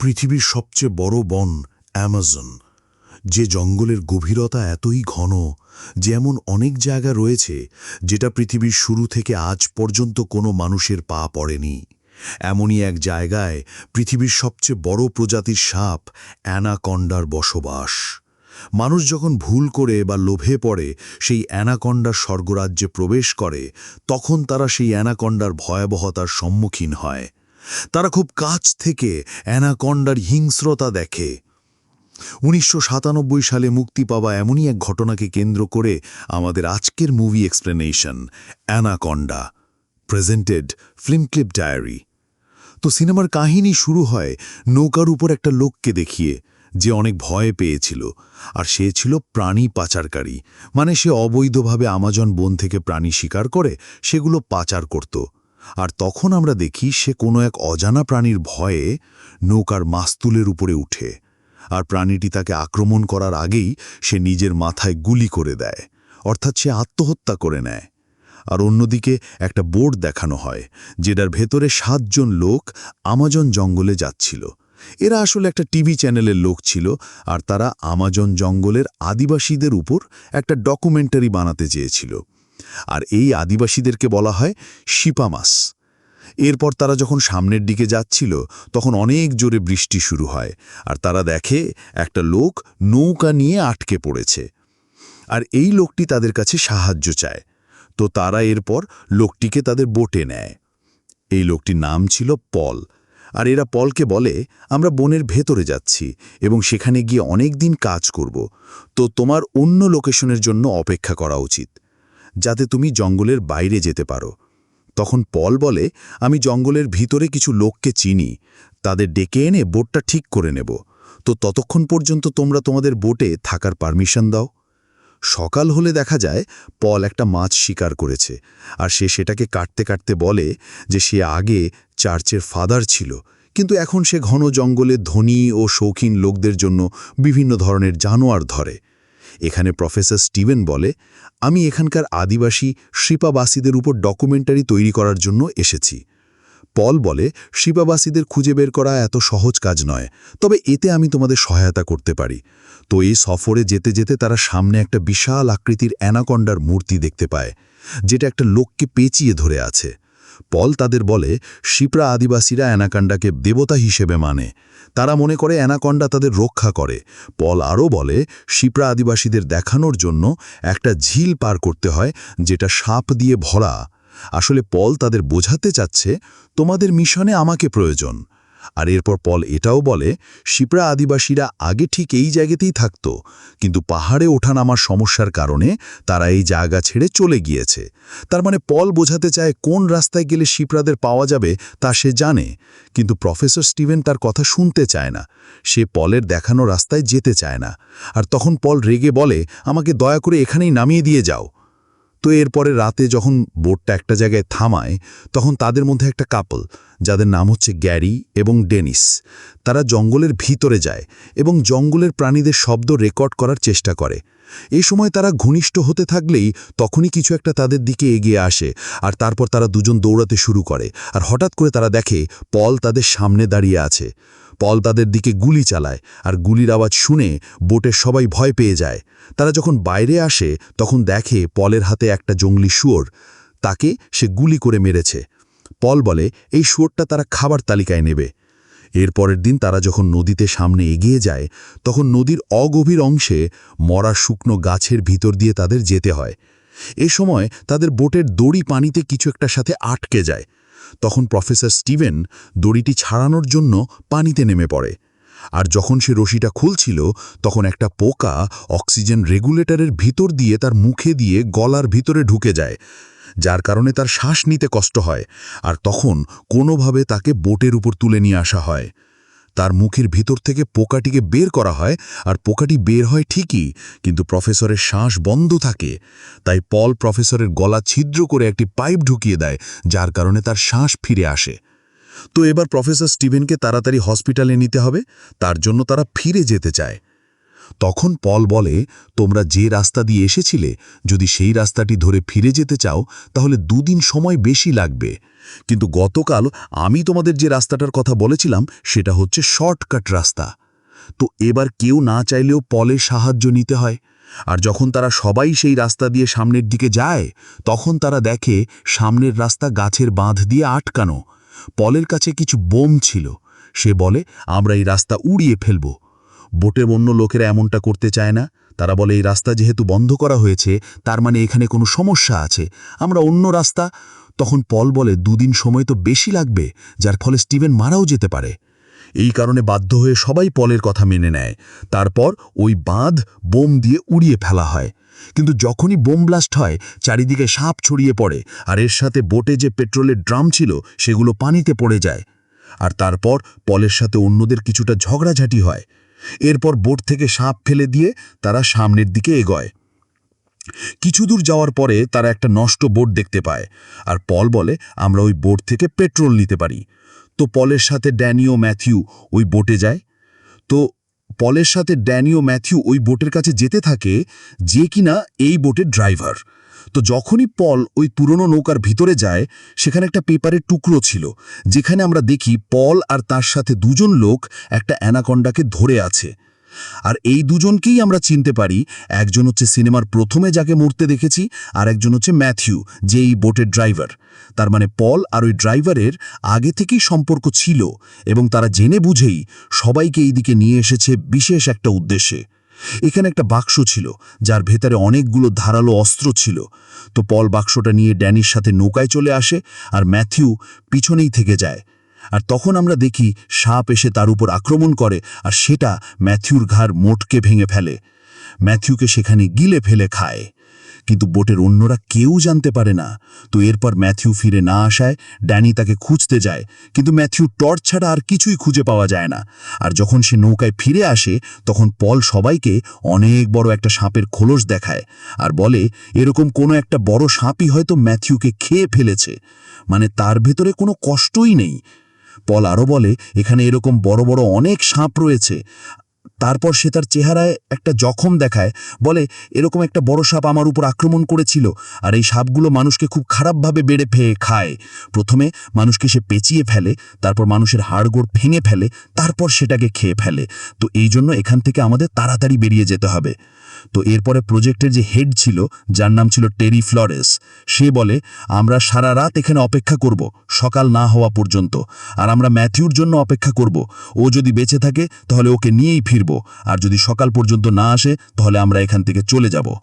পৃথিবীর সবচেয়ে বড় বন অ্যামাজন, যে জঙ্গলের গভীরতা এতই ঘন যেমন অনেক জায়গা রয়েছে যেটা পৃথিবীর শুরু থেকে আজ পর্যন্ত কোনো মানুষের পা পড়েনি। এমনই এক জায়গায় পৃথিবীর সবচেয়ে বড় প্রজাতির সাপ অ্যানাকন্ডার বসবাস। মানুষ যখন ভুল করে বা লোভে পড়ে, সেই অ্যানাকন্ডার স্বর্গরাজ্যে প্রবেশ করে, তখন তারা সেই অ্যানাকন্ডার ভয়াবহতার সম্মুখীন হয়। তারা খুব কাছ থেকে অ্যানাকন্ডার হিংস্রতা দেখে। উনিশশো সাতানব্বই সালে মুক্তি পাওয়া এমনই এক ঘটনাকে কেন্দ্র করে আমাদের আজকের movie explanation, anaconda, presented film clip diary. তো সিনেমার কাহিনী শুরু হয় নৌকার উপর একটা লোককে দেখিয়ে, যে অনেক ভয় পেয়েছিল, আর সে ছিল প্রাণী পাচারকারী। মানে সে অবৈধভাবে আমাজন বন থেকে প্রাণী শিকার করে, সেগুলো পাচার করত। আর তখন আমরা দেখি সে কোনো এক অজানা প্রাণীর ভয়ে নৌকার মাস্তুলের উপরে উঠে আর প্রাণীটি তাকে আক্রমণ করার আগেই সে নিজের মাথায় গুলি করে দেয়, অর্থাৎ সে আত্মহত্যা করে নেয়। আর অন্যদিকে একটা বোর্ড দেখানো হয়, যেটার ভেতরে সাতজন লোক আমাজন জঙ্গলে যাচ্ছিল। এরা আসলে একটা টিভি চ্যানেলের লোক ছিল আর তারা আমাজন জঙ্গলের আদিবাসীদের উপর একটা ডকুমেন্টারি বানাতে চেয়েছিল। আর এই আদিবাসীদেরকে বলা হয় শিপামাস এরপর তারা যখন সামনের দিকে যাচ্ছিল, তখন অনেক জোরে বৃষ্টি শুরু হয় আর তারা দেখে একটা লোক নৌকা নিয়ে আটকে পড়েছে। আর এই লোকটি তাদের কাছে সাহায্য চায়। তো তারা এরপর লোকটিকে তাদের বোটে নেয়। এই লোকটির নাম ছিল পল। আর এরা পলকে বলে, আমরা বনের ভেতরে যাচ্ছি এবং সেখানে গিয়ে অনেক দিন কাজ করব। তো তোমার অন্য লোকেশনের জন্য অপেক্ষা করা উচিত। যাতে তুমি জঙ্গলের বাইরে যেতে পারো। তখন পল বলে, আমি জঙ্গলের ভিতরে কিছু লোককে চিনি। তাদের ডেকে এনে বোটটা ঠিক করে নেব। তো ততক্ষণ পর্যন্ত তোমরা তোমাদের বোটে থাকার পারমিশন দাও। সকাল হলে দেখা যায়, পল একটা মাছ শিকার করেছে, আর সে সেটাকে কাটতে কাটতে বলে যে সে আগে চার্চের ফাদার ছিল, কিন্তু এখন সে ঘন জঙ্গলে ধনী ও শৌখিন লোকদের জন্য বিভিন্ন ধরনের জানোয়ার ধরে। এখানে প্রফেসর স্টিভেন বলে, আমি এখানকার আদিবাসী শিপাবাসীদের উপর ডকুমেন্টারি তৈরি করার জন্য এসেছি। পল বলে, শিপাবাসীদের খুঁজে বের করা এত সহজ কাজ নয়, তবে এতে আমি তোমাদের সহায়তা করতে পারি। তো এই সফরে যেতে যেতে তারা সামনে একটা বিশাল আকৃতির অ্যানাকন্ডার মূর্তি দেখতে পায়, যেটা একটা লোককে পেঁচিয়ে ধরে আছে। পল তাদের বলে, শিপ্রা আদিবাসীরা অ্যানাকান্ডাকে দেবতা হিসেবে মানে। তারা মনে করে অ্যানাকন্ডা তাদের রক্ষা করে। পল আরও বলে, শিপ্রা আদিবাসীদের দেখানোর জন্য একটা ঝিল পার করতে হয়, যেটা সাপ দিয়ে ভরা। আসলে পল তাদের বোঝাতে চাচ্ছে, তোমাদের মিশনে আমাকে প্রয়োজন। আর এরপর পল এটাও বলে, শিপ্রা আদিবাসীরা আগে ঠিক এই জায়গাতেই থাকত, কিন্তু পাহাড়ে ওঠানামার সমস্যার কারণে তারা এই জায়গা ছেড়ে চলে গিয়েছে। তার মানে পল বোঝাতে চায় কোন রাস্তায় গেলে শিপ্রাদের পাওয়া যাবে তা সে জানে, কিন্তু প্রফেসর স্টিভেন তার কথা শুনতে চায় না। সে পলের দেখানো রাস্তায় যেতে চায় না। আর তখন পল রেগে বলে, আমাকে দয়া করে এখানেই নামিয়ে দিয়ে যাও। তো এরপরে রাতে যখন বোটটা একটা জায়গায় থামায়, তখন তাদের মধ্যে একটা কাপল যাদের নাম হচ্ছে গ্যারি এবং ডেনিস। তারা জঙ্গলের ভিতরে যায় এবং জঙ্গলের প্রাণীদের শব্দ রেকর্ড করার চেষ্টা করে। এই সময় তারা ঘনিষ্ঠ হতে থাকলেই তখনই কিছু একটা তাদের দিকে এগিয়ে আসে আর তারপর তারা দুজন দৌড়াতে শুরু করে আর হঠাৎ করে তারা দেখে পল তাদের সামনে দাঁড়িয়ে আছে। পল তাদের দিকে গুলি চালায় আর গুলির আওয়াজ শুনে বোটের সবাই ভয় পেয়ে যায়। তারা যখন বাইরে আসে তখন দেখে পলের হাতে একটা জঙ্গলি শুয়োর। তাকে সে গুলি করে মেরেছে। পল বলে, এই শুয়োরটা তারা খাবার তালিকায় নেবে। এর পরের দিন তারা যখন নদীতে সামনে এগিয়ে যায়, তখন নদীর অগভীর অংশে মরা শুকনো গাছের ভিতর দিয়ে তাদের যেতে হয়। এ সময় তাদের বোটের দড়ি পানিতে কিছু একটা সাথে আটকে যায়। তখন প্রফেসর স্টিভেন দড়িটি ছাড়ানোর জন্য পানিতে নেমে পড়ে। আর যখন সে রশিটা খুলছিল, তখন একটা পোকা অক্সিজেন রেগুলেটরের ভিতর দিয়ে তার মুখে দিয়ে গলার ভিতরে ঢুকে যায়। যার কারণে তার শ্বাস নিতে কষ্ট হয় আর তখন কোনোভাবে তাকে বোটের উপর তুলে নিয়ে আসা হয়। তার মুখের ভিতর থেকে পোকাটিকে বের করা হয় আর পোকাটি বের হয় ঠিকই, কিন্তু প্রফেসরের শ্বাস বন্ধ থাকে। তাই পল প্রফেসরের গলা ছিদ্র করে একটি পাইপ ঢুকিয়ে দেয়, যার কারণে তার শ্বাস ফিরে আসে। তো এবার প্রফেসর স্টিভেনকে তাড়াতাড়ি হসপিটালে নিতে হবে, তার জন্য তারা ফিরে যেতে চায়। তখন পল বলে, তোমরা যে রাস্তা দিয়ে এসেছিলে, যদি সেই রাস্তাটি ধরে ফিরে যেতে চাও, তাহলে দুদিন সময় বেশি লাগবে। কিন্তু গতকাল আমি তোমাদের যে রাস্তাটার কথা বলেছিলাম, সেটা হচ্ছে শর্টকাট রাস্তা। তো এবার কেউ না চাইলেও পলের সাহায্য নিতে হয়। আর যখন তারা সবাই সেই রাস্তা দিয়ে সামনের দিকে যায়, তখন তারা দেখে সামনের রাস্তা গাছের বাঁধ দিয়ে আটকানো। পলের কাছে কিছু বোম ছিল। সে বলে, আমরা এই রাস্তা উড়িয়ে ফেলব। বোটের অন্য লোকেরা এমনটা করতে চায় না। তারা বলে, এই রাস্তা যেহেতু বন্ধ করা হয়েছে, তার মানে এখানে কোনো সমস্যা আছে। আমরা অন্য রাস্তা। তখন পল বলে, দুদিন সময় তো বেশি লাগবে, যার ফলে স্টিভেন মারাও যেতে পারে। এই কারণে বাধ্য হয়ে সবাই পলের কথা মেনে নেয়। তারপর ওই বাঁধ বোম দিয়ে উড়িয়ে ফেলা হয়। কিন্তু যখনই বোম ব্লাস্ট হয়, চারিদিকে সাপ ছড়িয়ে পড়ে, আর এর সাথে বোটে যে পেট্রোলের ড্রাম ছিল, সেগুলো পানিতে পড়ে যায়। আর তারপর পলের সাথে অন্যদের কিছুটা ঝগড়াঝাটি হয়। এরপর বোট থেকে সাপ ফেলে দিয়ে তারা সামনের দিকে এগোয়। কিছু দূর যাওয়ার পরে তারা একটা নষ্ট বোট দেখতে পায় আর পল বলে, আমরা ওই বোট থেকে পেট্রোল নিতে পারি। তো পলের সাথে ড্যানি ও ম্যাথিউ ওই বোটে যায়। তো পলের সাথে ড্যানি ও ম্যাথিউ ওই বোটের কাছে যেতে থাকে যে কিনা এই বোটের ড্রাইভার। তো যখনই পল ওই পুরনো নৌকার ভিতরে যায়, সেখানে একটা পেপারের টুকরো ছিল, যেখানে আমরা দেখি পল আর তার সাথে দুজন লোক একটা অ্যানাকন্ডাকে ধরে আছে। আর এই দুজনকেই আমরা চিনতে পারি, একজন হচ্ছে সিনেমার প্রথমে যাকে মরতে দেখেছি, আর একজন হচ্ছে ম্যাথিউ যে এই বোটের ড্রাইভার। তার মানে পল আর ওই ড্রাইভারের আগে থেকেই সম্পর্ক ছিল, এবং তারা জেনে বুঝেই সবাইকে এই দিকে নিয়ে এসেছে বিশেষ একটা উদ্দেশ্যে। এখানে একটা বাক্স ছিল, যার ভেতরে অনেকগুলো ধারালো অস্ত্র ছিল। তো পল বাক্সটা নিয়ে ড্যানির সাথে নৌকায় চলে আসে আর ম্যাথিউ পিছনেই থেকে যায়। আর তখন আমরা দেখি সাপ এসে তার উপর আক্রমণ করে আর সেটা ম্যাথিউর ঘাড় মোটকে ভেঙে ফেলে। ম্যাথিউকে সেখানে গিলে ফেলে খায়। কিন্তু বোটের অন্যরা কেউ জানতে পারে না। তো এরপর ম্যাথিউ ফিরে না আসায় ড্যানি তাকে খুঁজতে যায়, কিন্তু ম্যাথিউ টর্চ ছাড়া আর কিছুই খুঁজে পাওয়া যায় না। আর যখন সে নৌকায় ফিরে আসে, তখন পল সবাইকে অনেক বড় একটা সাপের খোলস দেখায় আর বলে, এরকম কোনো একটা বড় সাপই হয়তো ম্যাথিউকে খেয়ে ফেলেছে। মানে তার ভেতরে কোনো কষ্টই নেই। পল আরও বলে, এখানে এরকম বড় বড় অনেক সাপ রয়েছে। তারপর সে তার চেহারায় একটা জখম দেখায়, বলে, এরকম একটা বড় সাপ আমার উপর আক্রমণ করেছিল, আর এই সাপগুলো মানুষকে খুব খারাপভাবে বেড়ে ফেয়ে খায়। প্রথমে মানুষকে সে পেঁচিয়ে ফেলে, তারপর মানুষের হাড়গোড় ভেঙে ফেলে, তারপর সেটাকে খেয়ে ফেলে। তো এই জন্য এখান থেকে আমাদের তাড়াতাড়ি বেরিয়ে যেতে হবে। তো এরপরে প্রজেক্টের যে হেড ছিল, যার নাম ছিল টেরি ফ্লরেস, সে বলে, আমরা সারা রাত এখানে অপেক্ষা করব, সকাল না হওয়া পর্যন্ত। আর আমরা ম্যাথিউর জন্য অপেক্ষা করব। ও যদি বেঁচে থাকে, তাহলে ওকে নিয়েই ফিরব। আর যদি সকাল পর্যন্ত না আসে, তাহলে আমরা এখান থেকে চলে যাব।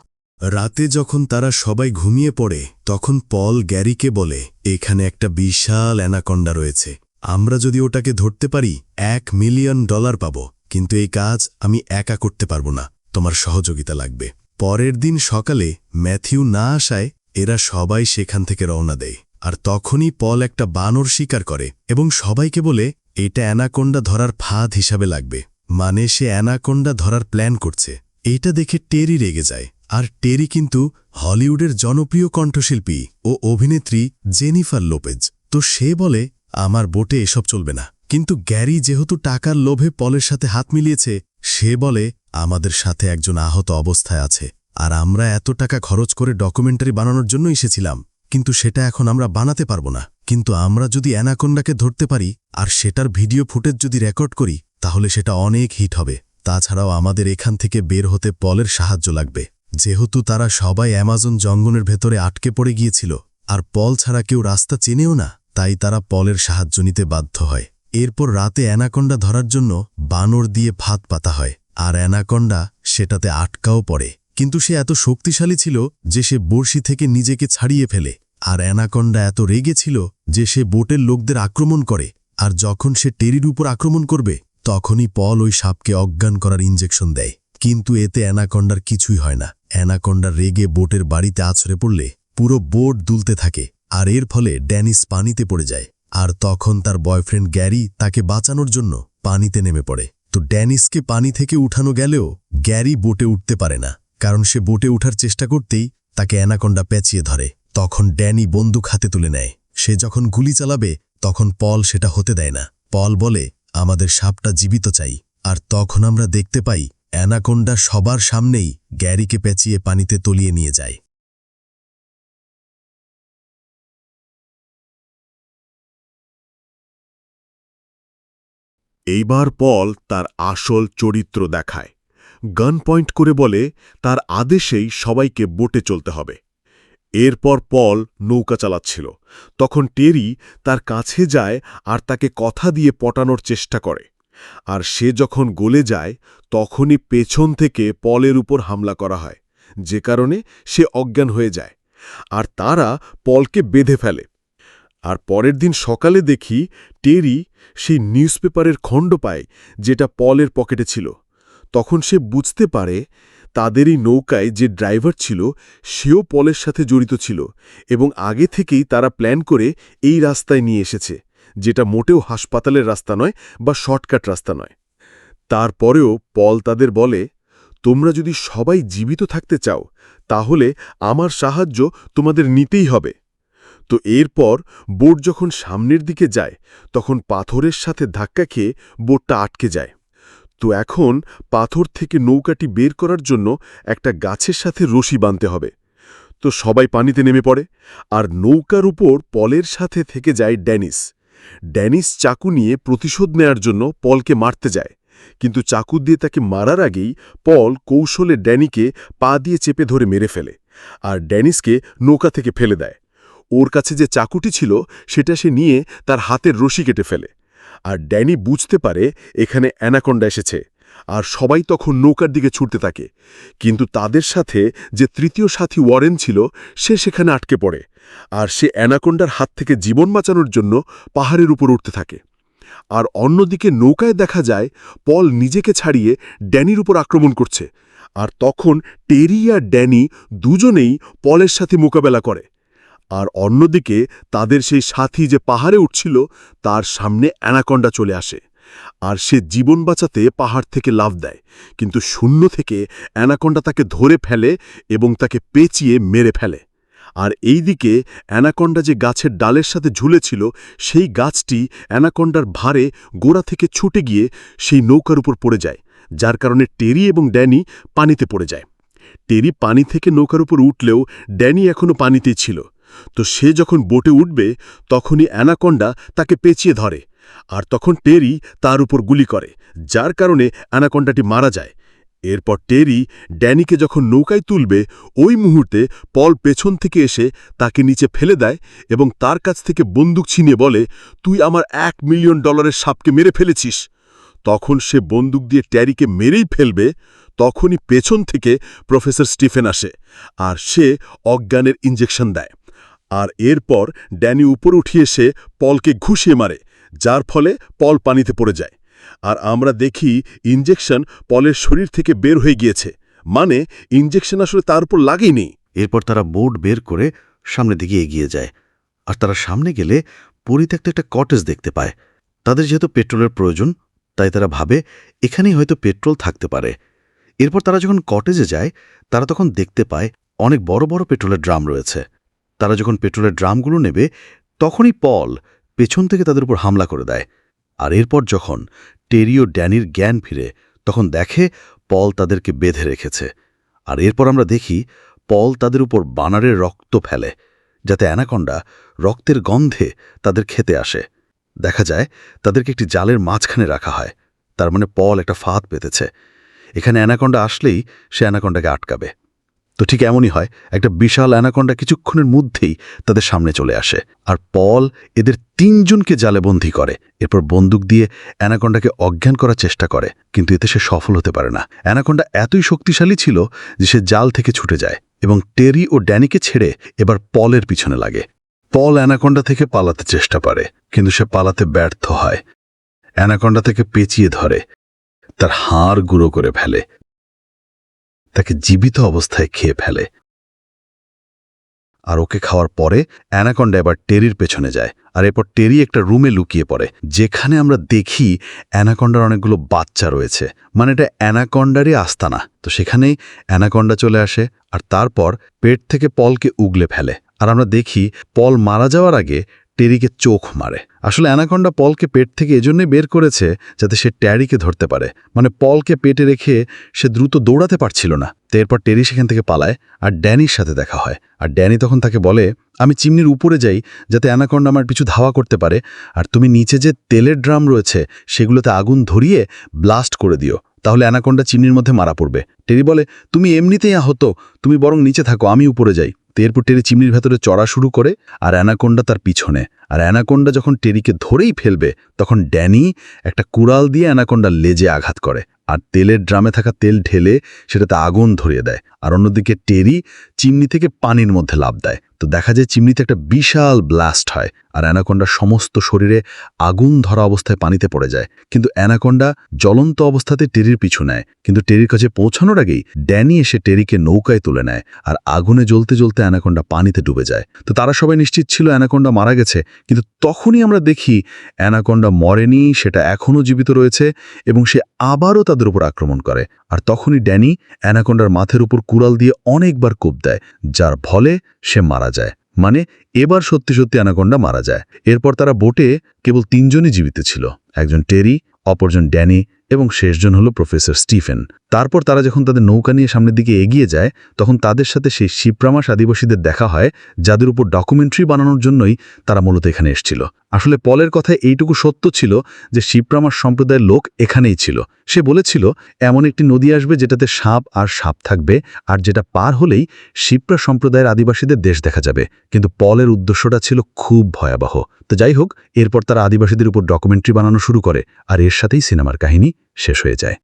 রাতে যখন তারা সবাই ঘুমিয়ে পড়ে, তখন পল গ্যারিকে বলে, এখানে একটা বিশাল অ্যানাকন্ডা রয়েছে। আমরা যদি ওটাকে ধরতে পারি, এক মিলিয়ন ডলার পাব। কিন্তু এই কাজ আমি একা করতে পারব না। তোমার সহযোগিতা লাগবে। পরের দিন সকালে ম্যাথিউ না আসায় এরা সবাই সেখান থেকে রওনা দেয়। আর তখনই পল একটা বানর শিকার করে এবং সবাইকে বলে, এটা অ্যানাকোন্ডা ধরার ফাঁদ হিসাবে লাগবে। মানে সে অ্যানাকোন্ডা ধরার প্ল্যান করছে। এইটা দেখে টেরি রেগে যায়। আর টেরি কিন্তু হলিউডের জনপ্রিয় কণ্ঠশিল্পী ও অভিনেত্রী জেনিফার লোপেজ। তো সে বলে, আমার বোটে এসব চলবে না। কিন্তু গ্যারি যেহেতু টাকার লোভে পলের সাথে হাত মিলিয়েছে সে বলে, আমাদের সাথে একজন আহত অবস্থায় আছে, আর আমরা এত টাকা খরচ করে ডকুমেন্টারি বানানোর জন্য এসেছিলাম, কিন্তু সেটা এখন আমরা বানাতে পারব না। কিন্তু আমরা যদি অ্যানাকোন্ডাকে ধরতে পারি, আর সেটার ভিডিও ফুটেজ যদি রেকর্ড করি, তাহলে সেটা অনেক হিট হবে। তাছাড়াও আমাদের এখান থেকে বের হতে পলের সাহায্য লাগবে। যেহেতু তারা সবাই অ্যামাজন জঙ্গলের ভেতরে আটকে পড়ে গিয়েছিল, আর পল ছাড়া কেউ রাস্তা চেনেও না, তাই তারা পলের সাহায্য নিতে বাধ্য হয়। এরপর রাতে অ্যানাকন্ডা ধরার জন্য বানর দিয়ে ভাত পাতা হয়, আর অ্যানাকন্ডা সেটাতে আটকাও পড়ে। কিন্তু সে এত শক্তিশালী ছিল যে সে বড়শি থেকে নিজেকে ছাড়িয়ে ফেলে, আর অ্যানাকন্ডা এত রেগে ছিল যে সে বোটের লোকদের আক্রমণ করে, আর যখন সে টেরির উপর আক্রমণ করবে, তখনই পল ওই সাপকে অজ্ঞান করার ইঞ্জেকশন দেয়। কিন্তু এতে অ্যানাকন্ডার কিছুই হয় না। অ্যানাকন্ডা রেগে বোটের বাড়িতে আছড়ে পড়লে পুরো বোট দুলতে থাকে, আর এর ফলে ড্যানিস পানিতে পড়ে যায়। আর তখন তার বয়ফ্রেন্ড গ্যারি তাকে বাঁচানোর জন্য পানিতে নেমে পড়ে। তো ড্যানিসকে পানি থেকে উঠানো গেলেও গ্যারি বোটে উঠতে পারে না, কারণ সে বোটে উঠার চেষ্টা করতেই তাকে অ্যানাকন্ডা পেঁচিয়ে ধরে। তখন ড্যানি বন্দুক হাতে তুলে নেয়। সে যখন গুলি চালাবে, তখন পল সেটা হতে দেয় না। পল বলে, আমাদের সাপটা জীবিত চাই। আর তখন আমরা দেখতে পাই অ্যানাকোন্ডা সবার সামনেই গ্যারিকে পেঁচিয়ে পানিতে তলিয়ে নিয়ে যায়। এইবার পল তার আসল চরিত্র দেখায়। গান পয়েন্ট করে বলে, তার আদেশেই সবাইকে বোটে চলতে হবে। এরপর পল নৌকা চালাচ্ছিল। তখন টেরি তার কাছে যায় আর তাকে কথা দিয়ে পটানোর চেষ্টা করে। আর সে যখন গলে যায়, তখনই পেছন থেকে পলের উপর হামলা করা হয়। যে কারণে সে অজ্ঞান হয়ে যায়। আর তারা পলকে বেঁধে ফেলে। আর পরের দিন সকালে দেখি টেরি সেই নিউজপেপারের খণ্ড পায় যেটা পলের পকেটে ছিল। তখন সে বুঝতে পারে তাদেরই নৌকায় যে ড্রাইভার ছিল, সেও পলের সাথে জড়িত ছিল এবং আগে থেকেই তারা প্ল্যান করে এই রাস্তায় নিয়ে এসেছে, যেটা মোটেও হাসপাতালের রাস্তা নয় বা শর্টকাট রাস্তা নয়। তারপরেও পল তাদের বলে, তোমরা যদি সবাই জীবিত থাকতে চাও, তাহলে আমার সাহায্য তোমাদের নিতেই হবে। তো এরপর বোট যখন সামনের দিকে যায়, তখন পাথরের সাথে ধাক্কা খেয়ে বোটটা আটকে যায়। তো এখন পাথর থেকে নৌকাটি বের করার জন্য একটা গাছের সাথে রশি বাঁধতে হবে। তো সবাই পানিতে নেমে পড়ে, আর নৌকার উপর পলের সাথে থেকে যায় ড্যানিস। ড্যানিস চাকু নিয়ে প্রতিশোধ নেয়ার জন্য পলকে মারতে যায়, কিন্তু চাকু দিয়ে তাকে মারার আগেই পল কৌশলে ড্যানিকে পা দিয়ে চেপে ধরে মেরে ফেলে, আর ড্যানিসকে নৌকা থেকে ফেলে দেয়। ওর কাছে যে চাকুটি ছিল, সেটা সে নিয়ে তার হাতের রশি কেটে ফেলে। আর ড্যানি বুঝতে পারে এখানে অ্যানাকন্ডা এসেছে, আর সবাই তখন নৌকার দিকে ছুটতে থাকে। কিন্তু তাদের সাথে যে তৃতীয় সাথী ওয়ারেন ছিল, সে সেখানে আটকে পড়ে, আর সে অ্যানাকন্ডার হাত থেকে জীবন বাঁচানোর জন্য পাহাড়ের উপর উঠতে থাকে। আর অন্যদিকে নৌকায় দেখা যায়, পল নিজেকে ছাড়িয়ে ড্যানির উপর আক্রমণ করছে, আর তখন টেরি আর ড্যানি দুজনেই পলের সাথে মোকাবেলা করে। আর অন্যদিকে তাদের সেই সাথী যে পাহাড়ে উঠছিল, তার সামনে অ্যানাকন্ডা চলে আসে। আর সে জীবন বাঁচাতে পাহাড় থেকে লাভ দেয়, কিন্তু শূন্য থেকে অ্যানাকন্ডা তাকে ধরে ফেলে এবং তাকে পেঁচিয়ে মেরে ফেলে। আর এই দিকে অ্যানাকন্ডা যে গাছের ডালের সাথে ঝুলেছিল, সেই গাছটি অ্যানাকন্ডার ভারে গোড়া থেকে ছুটে গিয়ে সেই নৌকার উপর পড়ে যায়, যার কারণে টেরি এবং ড্যানি পানিতে পড়ে যায়। টেরি পানি থেকে নৌকার উপর উঠলেও ড্যানি এখনও পানিতেই ছিল। তো সে যখন বোটে উঠবে, তখনই অ্যানাকন্ডা তাকে পেঁচিয়ে ধরে, আর তখন টেরি তার উপর গুলি করে, যার কারণে অ্যানাকন্ডাটি মারা যায়। এরপর টেরি ড্যানিকে যখন নৌকায় তুলবে, ওই মুহূর্তে পল পেছন থেকে এসে তাকে নিচে ফেলে দেয় এবং তার কাছ থেকে বন্দুক ছিনিয়ে বলে, তুই আমার এক মিলিয়ন ডলারের সাপকে মেরে ফেলেছিস। তখন সে বন্দুক দিয়ে ট্যারিকে মেরেই ফেলবে, তখনই পেছন থেকে প্রফেসর স্টিফেন আসে, আর সে অজ্ঞানের ইঞ্জেকশন দেয়। আর এরপর ড্যানি উপর উঠিয়ে এসে পলকে ঘুষিয়ে মারে, যার ফলে পল পানিতে পড়ে যায়। আর আমরা দেখি ইঞ্জেকশন পলের শরীর থেকে বের হয়ে গিয়েছে। মানে ইঞ্জেকশন আসলে তার উপর লাগেনি এরপর তারা বোর্ড বের করে সামনের দিকে এগিয়ে যায়। আর তারা সামনে গেলে পরিত্যক্ত একটা কটেজ দেখতে পায়। তাদের যেহেতু পেট্রোলের প্রয়োজন, তাই তারা ভাবে এখানেই হয়তো পেট্রোল থাকতে পারে। এরপর তারা যখন কটেজে যায়, তারা তখন দেখতে পায় অনেক বড় বড় পেট্রোলের ড্রাম রয়েছে। তারা যখন পেট্রোলের ড্রামগুলো নেবে, তখনই পল পেছন থেকে তাদের উপর হামলা করে দেয়। আর এরপর যখন টেরি ও ড্যানির জ্ঞান ফিরে, তখন দেখে পল তাদেরকে বেঁধে রেখেছে। আর এরপর আমরা দেখি পল তাদের উপর বানারের রক্ত ফেলে, যাতে অ্যানাকন্ডা রক্তের গন্ধে তাদের খেতে আসে। দেখা যায় তাদেরকে একটি জালের মাঝখানে রাখা হয়, তার মানে পল একটা ফাঁদ পেতেছে। এখানে অ্যানাকন্ডা আসলেই সে অ্যানাকন্ডাকে আটকাবে। তো ঠিক এমনই হয়, একটা বিশাল অ্যানাকন্ডা কিছুক্ষণের মধ্যেই তাদের সামনে চলে আসে। আর পল এদের তিনজনকে জালে বন্দী করে। এরপর বন্দুক দিয়ে অ্যানাকন্ডাকে অজ্ঞান করার চেষ্টা করে, কিন্তু এতে সে সফল হতে পারে না। অ্যানাকন্ডা এতই শক্তিশালী ছিল যে সে জাল থেকে ছুটে যায় এবং টেরি ও ড্যানিকে ছেড়ে এবার পলের পিছনে লাগে। পল অ্যানাকন্ডা থেকে পালাতে চেষ্টা করে, কিন্তু সে পালাতে ব্যর্থ হয়। অ্যানাকন্ডা থেকে পেঁচিয়ে ধরে, তার হাড় গুঁড়ো করে ফেলে। তাকে জীবিত অবস্থায় খেয়ে ফেলে। আর ওকে খাওয়ার পরে অ্যানাকন্ডা এবার টেরির পেছনে যায়। আর এরপর টেরি একটা রুমে লুকিয়ে পড়ে, যেখানে আমরা দেখি অ্যানাকন্ডার অনেকগুলো বাচ্চা রয়েছে। মানে এটা অ্যানাকন্ডারই আস্তানা তো সেখানেই অ্যানাকন্ডা চলে আসে আর তারপর পেট থেকে পলকে উগলে ফেলে। আর আমরা দেখি পল মারা যাওয়ার আগে টেরিকে চোখ মারে। আসলে অ্যানাকন্ডা পলকে পেট থেকে এজন্যই বের করেছে যাতে সে ট্যারিকে ধরতে পারে। মানে পলকে পেটে রেখে সে দ্রুত দৌড়াতে পারছিল না। তো এরপর টেরি সেখান থেকে পালায় আর ড্যানির সাথে দেখা হয়। আর ড্যানি তখন তাকে বলে, আমি চিমনির উপরে যাই যাতে অ্যানাকন্ডা আমার পিছু ধাওয়া করতে পারে। আর তুমি নিচে যে তেলের ড্রাম রয়েছে সেগুলোতে আগুন ধরিয়ে ব্লাস্ট করে দিও। তাহলে অ্যানাকন্ডা চিমনির মধ্যে মারা পড়বে। টেরি বলে, তুমি এমনিতেই আহত, তুমি বরং নিচে থাকো, আমি উপরে যাই। তো এরপর টেরি চিমনির ভেতরে চড়া শুরু করে, আর অ্যানাকোন্ডা তার পিছনে। আর অ্যানাকোন্ডা যখন টেরিকে ধরেই ফেলবে, তখন ড্যানি একটা কুড়াল দিয়ে অ্যানাকোন্ডার লেজে আঘাত করে। আর তেলের ড্রামে থাকা তেল ঢেলে সেটাতে আগুন ধরিয়ে দেয়। আর অন্যদিকে টেরি চিমনি থেকে পানির মধ্যে লাভ দেয়। তো দেখা যায় চিমনিতে একটা বিশাল ব্লাস্ট হয়, আর অ্যানাকোন্ডার সমস্ত শরীরে আগুন ধরা অবস্থায় পানিতে পড়ে যায়। কিন্তু অ্যানাকোন্ডা জ্বলন্ত অবস্থাতে টেরির পিছু নেয়। কিন্তু টেরির কাছে পৌঁছানোর আগেই ড্যানি এসে টেরিকে নৌকায় তুলে নেয়, আর আগুনে জ্বলতে জ্বলতে অ্যানাকোন্ডা পানিতে ডুবে যায়। তো তারা সবাই নিশ্চিত ছিল অ্যানাকোন্ডা মারা গেছে, কিন্তু তখনই আমরা দেখি অ্যানাকোন্ডা মরেনি, সেটা এখনও জীবিত রয়েছে, এবং সে আবারও তাদের উপর আক্রমণ করে। আর তখনই ড্যানি অ্যানাকোন্ডার মাথার উপর কুড়াল দিয়ে অনেকবার কোপ দেয়, যার ফলে সে মারা যায়। মানে এবার সত্যি সত্যি অ্যানাকোন্ডা মারা যায়। এরপর তারা বোটে কেবল তিনজনই জীবিত ছিল। একজন টেরি, অপরজন ড্যানি এবং শেষজন হলো প্রফেসর স্টিফেন। তারপর তারা যখন তাদের নৌকা নিয়ে সামনের দিকে এগিয়ে যায়, তখন তাদের সাথে সেই শিপ্রামাস আদিবাসীদের দেখা হয়, যাদের উপর ডকুমেন্টারি বানানোর জন্যই তারা মূলত এখানে এসেছিল। আসলে পলের কথায় এইটুকু সত্য ছিল যে শিপ্রামাস সম্প্রদায়ের লোক এখানেই ছিল। সে বলেছিল, এমন একটি নদী আসবে যেটাতে সাপ আর সাপ থাকবে, আর যেটা পার হলেই শিপ্রা সম্প্রদায়ের আদিবাসীদের দেশ দেখা যাবে। কিন্তু পলের উদ্দেশ্যটা ছিল খুব ভয়াবহ। তো যাই হোক, এরপর তারা আদিবাসীদের উপর ডকুমেন্টারি বানানো শুরু করে, আর এর সাথেই সিনেমার কাহিনী শেষ হয়ে যায়।